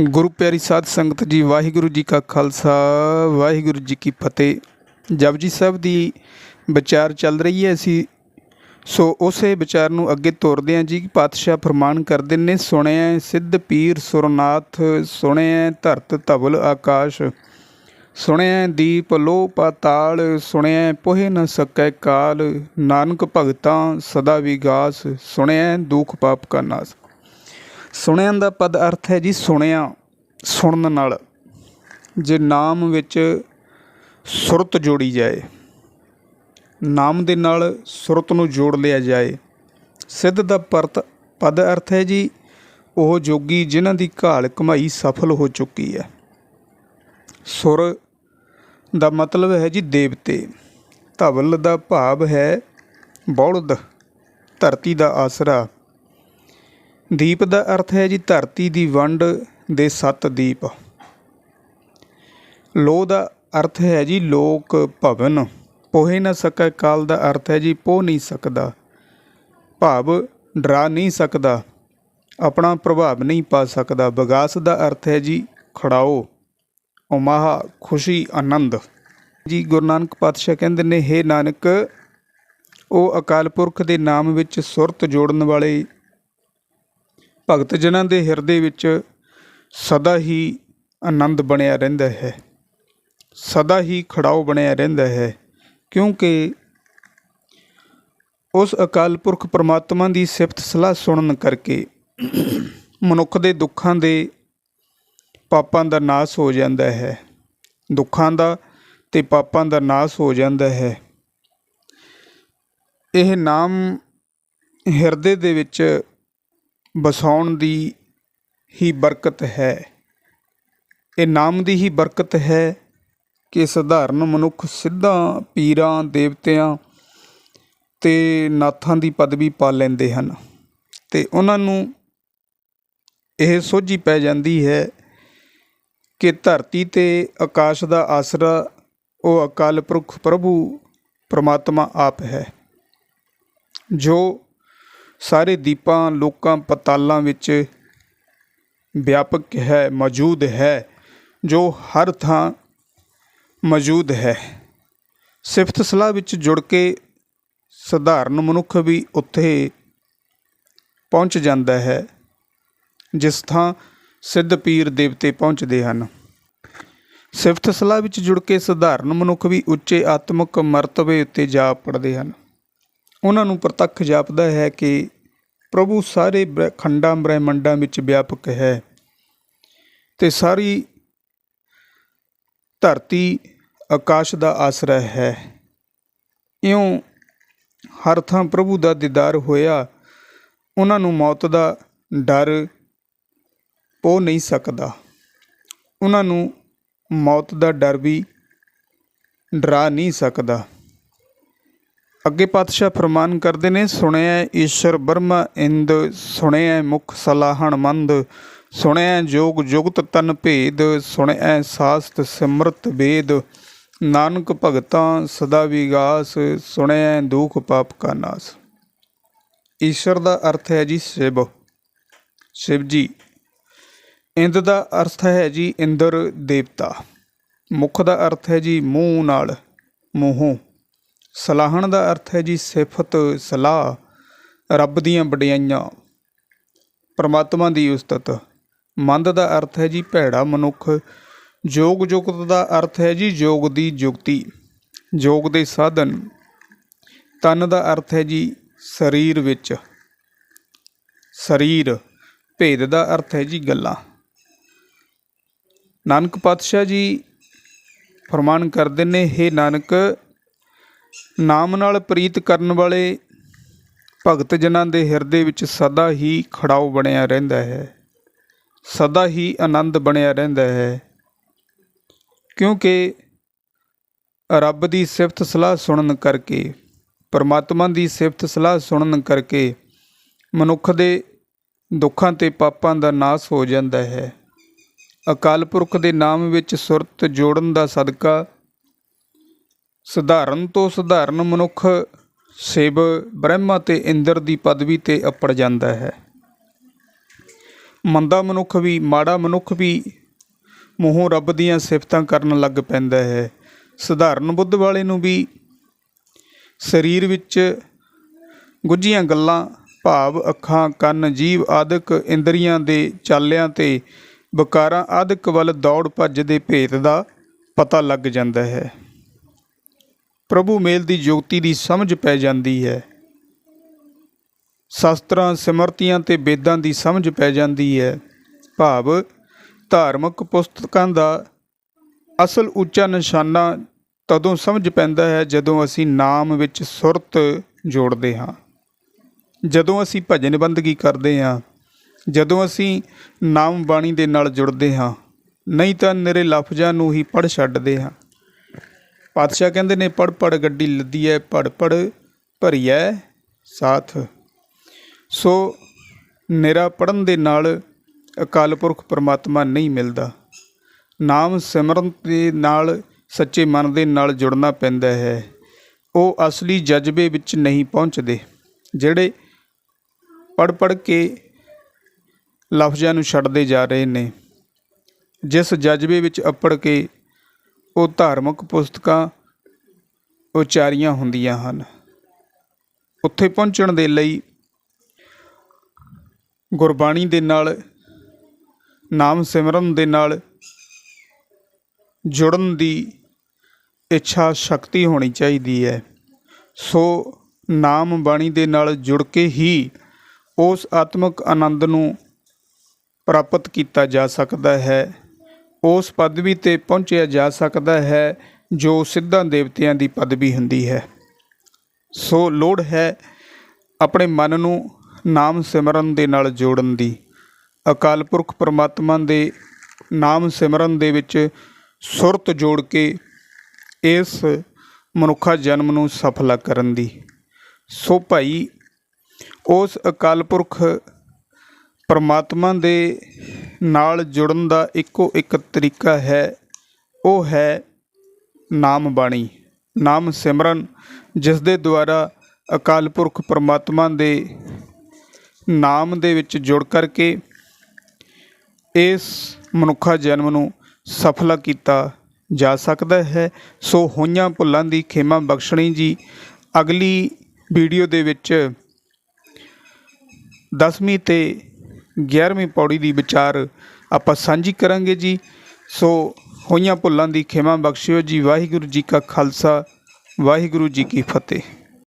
ਗੁਰੂ ਪਿਆਰੀ ਸਾਧ ਸੰਗਤ ਜੀ, ਵਾਹਿਗੁਰੂ ਜੀ ਕਾ ਖਾਲਸਾ, ਵਾਹਿਗੁਰੂ ਜੀ ਕੀ ਫਤਿਹ। ਜਪਜੀ ਸਾਹਿਬ ਦੀ ਵਿਚਾਰ ਚੱਲ ਰਹੀ ਹੈ ਅਸੀਂ। ਸੋ ਉਸੇ ਵਿਚਾਰ ਨੂੰ ਅੱਗੇ ਤੋਰਦੇ ਹਾਂ ਜੀ, ਕਿ ਪਾਤਸ਼ਾਹ ਫਰਮਾਨ ਕਰਦੇ ਨੇ, ਸੁਣਿਆ ਸਿੱਧ ਪੀਰ ਸੁਰਨਾਥ, ਸੁਣਿਆ ਧਰਤ ਧਵਲ ਆਕਾਸ਼, ਸੁਣਿਆ ਦੀਪ ਲੋ ਪਾਤਾਲ ਸੁਣਿਆ ਪੋਹਿ ਨ ਸਕੈ ਕਾਲ, ਨਾਨਕ ਭਗਤਾਂ ਸਦਾ ਵਿਗਾਸ, ਸੁਣਿਆ ਦੁਖ ਪਾਪ ਕਾ ਨਾਸ। ਸੁਣਿਆ ਦਾ ਪਦ ਅਰਥ ਹੈ ਜੀ ਸੁਣਿਆ, ਸੁਣਨ ਨਾਲ। ਜੇ ਨਾਮ ਵਿੱਚ ਸੁਰਤ ਜੋੜੀ ਜਾਏ, ਨਾਮ ਦੇ ਨਾਲ ਸੁਰਤ ਨੂੰ ਜੋੜ ਲਿਆ ਜਾਏ, ਸਿੱਧ ਦਾ ਪਰਤ ਪਦ ਅਰਥ ਹੈ ਜੀ, ਉਹ ਜੋਗੀ ਜਿਨ੍ਹਾਂ ਦੀ ਘਾਲ ਕਮਾਈ ਸਫਲ ਹੋ ਚੁੱਕੀ ਹੈ। ਸੁਰ ਦਾ ਮਤਲਬ ਹੈ ਜੀ ਦੇਵਤੇ। ਧਵਲ ਦਾ ਭਾਵ ਹੈ ਬੌਲਦ, ਧਰਤੀ ਦਾ ਆਸਰਾ। ਦੀਪ ਦਾ ਅਰਥ ਹੈ ਜੀ ਧਰਤੀ ਦੀ ਵੰਡ ਦੇ ਸੱਤ ਦੀਪ। ਲੋ ਦਾ ਅਰਥ ਹੈ ਜੀ ਲੋਕ ਭਵਨ। ਪੋਹੇ ਨਾ ਸਕੈ, ਕਾਲ ਦਾ ਅਰਥ ਹੈ ਜੀ ਪੋ ਨਹੀਂ ਸਕਦਾ। ਭਾਵ ਡਰਾ ਨਹੀਂ ਸਕਦਾ। ਆਪਣਾ ਪ੍ਰਭਾਵ ਨਹੀਂ ਪਾ ਸਕਦਾ। ਵਿਗਾਸ ਦਾ ਅਰਥ ਹੈ ਜੀ ਖੜਾਓ। ਉਮਾਹ, ਖੁਸ਼ੀ, ਆਨੰਦ। ਜੀ ਗੁਰੂ ਨਾਨਕ ਪਾਤਸ਼ਾਹ ਕਹਿੰਦੇ ਨੇ, ਹੇ ਨਾਨਕ, ਉਹ ਅਕਾਲ ਪੁਰਖ ਦੇ ਨਾਮ ਵਿੱਚ ਸੁਰਤ ਜੋੜਨ ਵਾਲੇ ਭਗਤ ਜਨਾਂ ਦੇ ਹਿਰਦੇ ਵਿੱਚ ਸਦਾ ਹੀ ਆਨੰਦ ਬਣਿਆ ਰਹਿੰਦਾ ਹੈ। ਸਦਾ ਹੀ ਖੜਾਓ ਬਣਿਆ ਰਹਿੰਦਾ ਹੈ ਕਿਉਂਕਿ ਉਸ ਅਕਾਲ ਪੁਰਖ ਪ੍ਰਮਾਤਮਾ ਦੀ ਸਿਫਤ ਸਲਾਹ ਸੁਣਨ ਕਰਕੇ ਮਨੁੱਖ ਦੇ ਦੁੱਖਾਂ ਦੇ ਪਾਪਾਂ ਦਾ ਨਾਸ ਹੋ ਜਾਂਦਾ ਹੈ। ਦੁੱਖਾਂ ਦਾ ਤੇ ਪਾਪਾਂ ਦਾ ਨਾਸ ਹੋ ਜਾਂਦਾ ਹੈ। ਇਹ ਨਾਮ ਹਿਰਦੇ ਦੇ ਵਿੱਚ ਵਸਾਉਣ ਦੀ ਹੀ ਬਰਕਤ ਹੈ। ਇਹ ਨਾਮ ਦੀ ਹੀ ਬਰਕਤ ਹੈ ਕਿ ਸਧਾਰਨ ਮਨੁੱਖ ਸਿੱਧਾ ਪੀਰਾਂ, ਦੇਵਤਿਆਂ ਤੇ ਨਾਥਾਂ ਦੀ ਪਦਵੀ ਪਾ ਲੈਂਦੇ ਹਨ ਤੇ ਉਹਨਾਂ ਨੂੰ ਇਹ ਸੋਝੀ ਪੈ ਜਾਂਦੀ ਹੈ ਕਿ ਧਰਤੀ ਤੇ ਆਕਾਸ਼ ਦਾ ਆਸਰਾ ਉਹ ਅਕਾਲ ਪੁਰਖ ਪ੍ਰਭੂ, ਪਰਮਾਤਮਾ ਆਪ ਹੈ, ਜੋ ਸਾਰੇ ਦੀਪਾਂ, ਲੋਕਾਂ, ਪਤਾਲਾਂ ਵਿੱਚ ਵਿਆਪਕ ਹੈ, ਮੌਜੂਦ ਹੈ, ਜੋ ਹਰ ਥਾਂ ਮੌਜੂਦ ਹੈ। ਸਿਫਤ ਸਲਾਹ ਵਿੱਚ ਜੁੜ ਕੇ ਸਧਾਰਨ ਮਨੁੱਖ ਵੀ ਉੱਥੇ ਪਹੁੰਚ ਜਾਂਦਾ ਹੈ, ਜਿਸ ਥਾਂ ਸਿੱਧ ਪੀਰ ਦੇਵਤੇ ਪਹੁੰਚਦੇ ਹਨ। ਸਿਫਤ ਸਲਾਹ ਵਿੱਚ ਜੁੜ ਕੇ ਸਧਾਰਨ ਮਨੁੱਖ ਵੀ ਉੱਚੇ ਆਤਮਿਕ ਮਰਤਬੇ ਉੱਤੇ ਜਾ ਪੜਦੇ ਹਨ। ਉਹਨਾਂ ਨੂੰ ਪ੍ਰਤੱਖ ਜਾਪਦਾ ਹੈ ਕਿ ਪ੍ਰਭੂ ਸਾਰੇ ਬ੍ਰਹਿ- ਖੰਡਾਂ, ਬ੍ਰਹਿਮੰਡਾਂ ਵਿੱਚ ਵਿਆਪਕ ਹੈ ਤੇ ਸਾਰੀ ਧਰਤੀ ਆਕਾਸ਼ ਦਾ ਆਸਰਾ ਹੈ। ਇਉਂ ਹਰ ਥਾਂ ਪ੍ਰਭੂ ਦਾ ਦੀਦਾਰ ਹੋਇਆ, ਉਹਨਾਂ ਨੂੰ ਮੌਤ ਦਾ ਡਰ ਪੋ ਨਹੀਂ ਸਕਦਾ। ਉਹਨਾਂ ਨੂੰ ਮੌਤ ਦਾ ਡਰ ਵੀ ਡਰਾ ਨਹੀਂ ਸਕਦਾ। ਅੱਗੇ ਪਾਤਸ਼ਾਹ ਫਰਮਾਨ ਕਰਦੇ ਨੇ, ਸੁਣਿਆ ਈਸ਼ਰ ਬਰਮਾ ਇੰਦ, ਸੁਣਿਆ ਮੁਖ ਸਲਾਹਣ ਮੰਦ, ਸੁਣਿਆ ਜੋਗ ਜੁਗਤ ਤਨ ਭੇਦ, ਸੁਣਿਆ ਸਾਸਤ ਸਿਮਰਤ ਵੇਦ ਨਾਨਕ ਭਗਤਾਂ ਸਦਾ ਵਿਗਾਸ, ਸੁਣਿਆ ਦੁਖ ਪਾਪ ਕਾ ਨਾਸ। ਈਸ਼ਰ ਦਾ ਅਰਥ ਹੈ ਜੀ ਸ਼ਿਵ। ਸ਼ਿਵ ਜੀ, ਇੰਦ ਦਾ ਅਰਥ ਹੈ ਜੀ ਇੰਦਰ ਦੇਵਤਾ। ਮੁਖ ਦਾ ਅਰਥ ਹੈ ਜੀ ਮੂੰਹ ਨਾਲ, ਮੂੰਹੋਂ। ਸਲਾਹਣ ਦਾ ਅਰਥ ਹੈ ਜੀ, ਸਿਫਤ, ਸਲਾਹ, ਰੱਬ ਦੀਆਂ ਵਡਿਆਈਆਂ, ਪਰਮਾਤਮਾ ਦੀ ਉਸਤਤ। ਮੰਦ ਦਾ ਅਰਥ ਹੈ ਜੀ, ਭੈੜਾ ਮਨੁੱਖ। ਯੋਗ ਯੁਕਤ ਦਾ ਅਰਥ ਹੈ ਜੀ ਯੋਗ ਦੀ ਯੁਕਤੀ ਯੋਗ ਦੇ ਸਾਧਨ। ਤਨ ਦਾ ਅਰਥ ਹੈ ਜੀ, ਸਰੀਰ ਵਿੱਚ। ਸਰੀਰ, ਭੇਦ ਦਾ ਅਰਥ ਹੈ ਜੀ, ਗੱਲਾਂ। ਨਾਨਕ ਪਾਤਸ਼ਾਹ ਜੀ ਫਰਮਾਨ ਕਰਦੇ ਨੇ, ਹੇ ਨਾਨਕ ਨਾਮ ਨਾਲ ਪ੍ਰੀਤ ਕਰਨ ਵਾਲੇ ਭਗਤ ਜਨਾਂ ਦੇ ਹਿਰਦੇ ਵਿੱਚ ਸਦਾ ਹੀ ਖੜਾਓ ਬਣਿਆ ਰਹਿੰਦਾ ਹੈ, ਸਦਾ ਹੀ ਆਨੰਦ ਬਣਿਆ ਰਹਿੰਦਾ ਹੈ। ਕਿਉਂਕਿ ਰੱਬ ਦੀ ਸਿਫਤ ਸਲਾਹ ਸੁਣਨ ਕਰਕੇ, ਪਰਮਾਤਮਾ ਦੀ ਸਿਫਤ ਸਲਾਹ ਸੁਣਨ ਕਰਕੇ ਮਨੁੱਖ ਦੇ ਦੁੱਖਾਂ ਤੇ ਪਾਪਾਂ ਦਾ ਨਾਸ ਹੋ ਜਾਂਦਾ ਹੈ। ਅਕਾਲ ਪੁਰਖ ਦੇ ਨਾਮ ਵਿੱਚ ਸੁਰਤ ਜੋੜਨ ਦਾ ਸਦਕਾ ਸਧਾਰਨ ਤੋਂ ਸਧਾਰਨ ਮਨੁੱਖ ਸ਼ਿਵ ਬ੍ਰਹਮਾ ਤੇ ਇੰਦਰ ਦੀ ਪਦਵੀ ਤੇ ਅੱਪੜ ਜਾਂਦਾ ਹੈ। ਮੰਦਾ ਮਨੁੱਖ ਵੀ, ਮਾੜਾ ਮਨੁੱਖ ਵੀ ਮੂੰਹੋਂ ਰੱਬ ਦੀਆਂ ਸਿਫਤਾਂ ਕਰਨ ਲੱਗ ਪੈਂਦਾ ਹੈ। ਸਧਾਰਨ ਬੁੱਧ ਵਾਲੇ ਨੂੰ ਵੀ ਸਰੀਰ ਵਿੱਚ ਗੁੱਝੀਆਂ ਗੱਲਾਂ, ਭਾਵ, ਅੱਖਾਂ, ਕੰਨ, ਜੀਵ ਆਦਿਕ ਇੰਦਰੀਆਂ ਦੇ ਚਾਲਿਆਂ ਤੇ ਵਿਕਾਰਾਂ ਆਦਿਕ ਵੱਲ ਦੌੜ ਭੱਜ ਦੇ ਭੇਤ ਦਾ ਪਤਾ ਲੱਗ ਜਾਂਦਾ ਹੈ। ਪ੍ਰਭੂ ਮੇਲ ਦੀ ਜੁਗਤੀ ਦੀ ਸਮਝ ਪੈ ਜਾਂਦੀ ਹੈ। ਸ਼ਾਸਤਰਾਂ, ਸਿਮਰਤੀਆਂ ਤੇ ਵੇਦਾਂ ਦੀ ਸਮਝ ਪੈ ਜਾਂਦੀ ਹੈ। ਭਾਵ, ਧਾਰਮਿਕ ਪੁਸਤਕਾਂ ਦਾ ਅਸਲ ਉੱਚਾ ਨਿਸ਼ਾਨਾ ਤਦੋਂ ਸਮਝ ਪੈਂਦਾ ਹੈ ਜਦੋਂ ਅਸੀਂ ਨਾਮ ਵਿੱਚ ਸੁਰਤ ਜੋੜਦੇ ਹਾਂ। ਜਦੋਂ ਅਸੀਂ ਭਜਨ ਬੰਦਗੀ ਕਰਦੇ ਹਾਂ, ਜਦੋਂ ਅਸੀਂ ਨਾਮ ਬਾਣੀ ਦੇ ਨਾਲ ਜੁੜਦੇ ਹਾਂ, ਨਹੀਂ ਤਾਂ ਨਿਰੇ ਲਫ਼ਜ਼ਾਂ ਨੂੰ ਹੀ ਪੜ ਛੱਡਦੇ ਹਾਂ। ਪਾਤਸ਼ਾਹ ਕਹਿੰਦੇ ਨੇ ਪੜ ਪੜ ਗੱਡੀ ਲੱਦੀ ਐ ਪੜ ਪੜ ਭਰੀਐ ਸਾਥ। ਸੋ ਨਿਰਾ ਪੜਨ ਦੇ ਨਾਲ ਅਕਾਲ ਪੁਰਖ ਪਰਮਾਤਮਾ ਨਹੀਂ ਮਿਲਦਾ। ਨਾਮ ਸਿਮਰਨ ਦੇ ਨਾਲ ਸੱਚੇ ਮਨ ਦੇ ਨਾਲ ਜੁੜਨਾ ਪੈਂਦਾ ਹੈ। ਉਹ ਅਸਲੀ ਜਜ਼ਬੇ ਵਿੱਚ ਨਹੀਂ ਪਹੁੰਚਦੇ, ਜਿਹੜੇ ਪੜ ਪੜ ਕੇ ਲਫ਼ਜ਼ਾਂ ਨੂੰ ਛੱਡਦੇ ਜਾ ਰਹੇ ਨੇ। ਜਿਸ ਜਜ਼ਬੇ ਵਿੱਚ ਅੱਪੜ ਕੇ ਉਹ ਧਾਰਮਿਕ ਪੁਸਤਕਾਂ ਉਚਾਰੀਆਂ ਹੁੰਦੀਆਂ ਹਨ। ਉੱਥੇ ਪਹੁੰਚਣ ਦੇ ਲਈ ਗੁਰਬਾਣੀ ਦੇ ਨਾਲ, ਨਾਮ ਸਿਮਰਨ ਦੇ ਨਾਲ ਜੁੜਨ ਦੀ ਇੱਛਾ ਸ਼ਕਤੀ ਹੋਣੀ ਚਾਹੀਦੀ ਹੈ। ਸੋ ਨਾਮ ਬਾਣੀ ਦੇ ਨਾਲ ਜੁੜ ਕੇ ਹੀ ਉਸ ਆਤਮਿਕ ਆਨੰਦ ਨੂੰ ਪ੍ਰਾਪਤ ਕੀਤਾ ਜਾ ਸਕਦਾ ਹੈ। ਉਸ ਪਦਵੀ ਤੇ ਪਹੁੰਚਿਆ ਜਾ ਸਕਦਾ ਹੈ, ਜੋ ਸਿੱਧਾਂ ਦੇਵਤਿਆਂ ਦੀ ਪਦਵੀ ਹੁੰਦੀ ਹੈ। ਸੋ ਲੋੜ ਹੈ ਆਪਣੇ ਮਨ ਨੂੰ ਨਾਮ ਸਿਮਰਨ ਦੇ ਨਾਲ ਜੋੜਨ ਦੀ। ਅਕਾਲ ਪੁਰਖ ਪਰਮਾਤਮਾ ਦੇ ਨਾਮ ਸਿਮਰਨ ਦੇ ਵਿੱਚ ਸੁਰਤ ਜੋੜ ਕੇ ਇਸ ਮਨੁੱਖਾ ਜਨਮ ਨੂੰ ਸਫਲਾ ਕਰਨ ਦੀ। ਸੋ ਭਾਈ, ਉਸ ਅਕਾਲ ਪੁਰਖ ਪਰਮਾਤਮਾ ਦੇ ਨਾਲ ਜੁੜਨ ਦਾ ਇੱਕੋ ਇੱਕ ਤਰੀਕਾ ਹੈ, ਉਹ ਹੈ ਨਾਮ ਬਾਣੀ ਨਾਮ ਸਿਮਰਨ, ਜਿਸ ਦੇ ਦੁਆਰਾ ਅਕਾਲ ਪੁਰਖ ਪਰਮਾਤਮਾ ਦੇ ਨਾਮ ਦੇ ਵਿੱਚ ਜੁੜ ਕਰਕੇ ਇਸ ਮਨੁੱਖਾ ਜਨਮ ਨੂੰ ਸਫਲਾ ਕੀਤਾ ਜਾ ਸਕਦਾ ਹੈ। ਸੋ ਹੋਈਆਂ ਭੁੱਲਾਂ ਦੀ ਖੇਮਾ ਬਖਸ਼ਣੀ ਜੀ, ਅਗਲੀ ਵੀਡੀਓ ਦੇ ਵਿੱਚ 10ਵੀਂ ਤੇ 11ਵੀਂ ਪੌੜੀ ਦੀ ਵਿਚਾਰ ਆਪਾਂ ਸਾਂਝੀ ਕਰਾਂਗੇ ਜੀ। ਸੋ ਹੋਈਆਂ ਭੁੱਲਾਂ ਦੀ ਖੇਮਾ ਬਖਸ਼ਿਓ ਜੀ। ਵਾਹਿਗੁਰੂ ਜੀ ਕਾ ਖਾਲਸਾ, ਵਾਹਿਗੁਰੂ ਜੀ ਕੀ ਫਤਿਹ।